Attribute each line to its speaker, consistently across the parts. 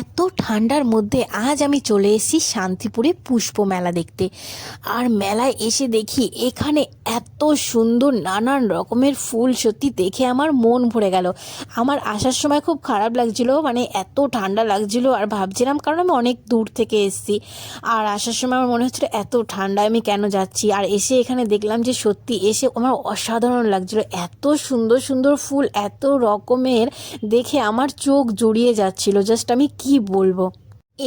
Speaker 1: এত ঠান্ডার মধ্যে আজ আমি চলে এসেছি শান্তিপুরে পুষ্প মেলা দেখতে। আর মেলায় এসে দেখি এখানে এত সুন্দর নানান রকমের ফুল সত্যি দেখে আমার মন ভরে গেল। আমার আসার সময় খুব খারাপ লাগছিল মানে এত ঠান্ডা লাগছিল আর ভাবছিলাম কারণ আমি অনেক দূর থেকে এসেছি। আর আসার সময় আমার মনে হচ্ছিল, এত ঠান্ডায় আমি কেন যাচ্ছি? আর এসে এখানে দেখলাম যে সত্যি এসে আমার অসাধারণ লাগছিল। এত সুন্দর সুন্দর ফুল, এত রকমের দেখে আমার চোখ জড়িয়ে যাচ্ছিল। জাস্ট আমি কি বলব?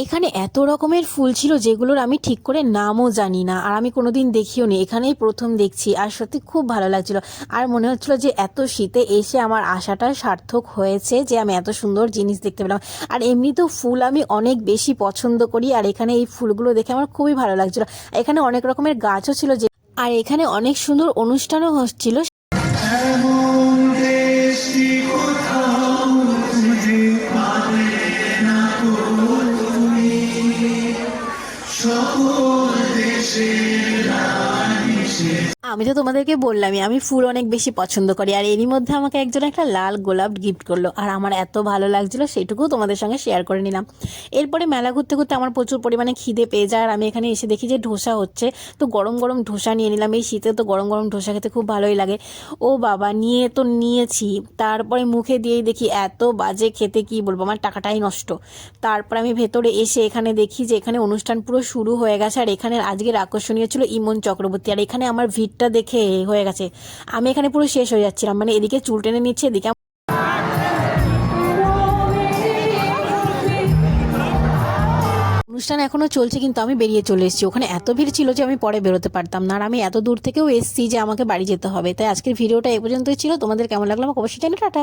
Speaker 1: এখানে এত রকমের ফুল ছিল যেগুলোর আমি ঠিক করে নামও জানি না, আর আমি কোনোদিন দেখিও নি। এখানেই প্রথম দেখছি, আর সত্যি খুব ভালো লাগছিল। আর মনে হচ্ছিল যে এত শীতে এসে আমার আশাটা সার্থক হয়েছে যে আমি এত সুন্দর জিনিস দেখতে পেলাম। আর এমনিতেও ফুল আমি অনেক বেশি পছন্দ করি, আর এখানে এই ফুলগুলো দেখে আমার খুবই ভালো লাগছিল। এখানে অনেক রকমের গাছও ছিল যে, আর এখানে অনেক সুন্দর অনুষ্ঠানও হচ্ছিল। що буде жити. আমি তো তোমাদেরকে বললামই, আমি ফুল অনেক বেশি পছন্দ করি। আর এরই মধ্যে আমাকে একজন একটা লাল গোলাপ গিফট করল। আর আমার এত ভালো লাগছিল, সেটুকু তোমাদের সঙ্গে শেয়ার করে নিলাম। এরপরে মেলা ঘুরতে ঘুরতে আমার প্রচুর পরিমাণে খিদে পেয়ে যায়। আর আমি এখানে এসে দেখি যে ধোসা হচ্ছে। তো গরম গরম ধোসা নিয়ে নিলাম। এই শীতে তো গরম গরম ধোসা খেতে খুব ভালোই লাগে। ও বাবা, নিয়ে তো নিয়েছি। তারপরে মুখে দিয়েই দেখি এত বাজে খেতে, কি বলব? আমার টাকাটাই নষ্ট। তারপর আমি ভেতরে এসে এখানে দেখি যে এখানে অনুষ্ঠান পুরো শুরু হয়ে গেছে। আর এখানে আজকের আকর্ষণীয় ছিল ইমন চক্রবর্তী। আর এখানে আমার ভিড়টা দেখে হয়ে গেছে। আমি এখানে পুরো শেষ হয়ে যাচ্ছিলাম। মানে এদিকে চুল টেনে নিচ্ছে, এদিকে অনুষ্ঠান এখনও চলছে, কিন্তু আমি বেরিয়ে চলে এসেছি। ওখানে এত ভিড় ছিল যে আমি পরে বেরোতে পারতাম না। আর আমি এত দূর থেকেও এসেছি যে আমাকে বাড়ি যেতে হবে। তাই আজকের ভিডিওটা এ পর্যন্তই ছিল। তোমাদের কেমন লাগল আমাকে অবশ্যই জানি টাটা।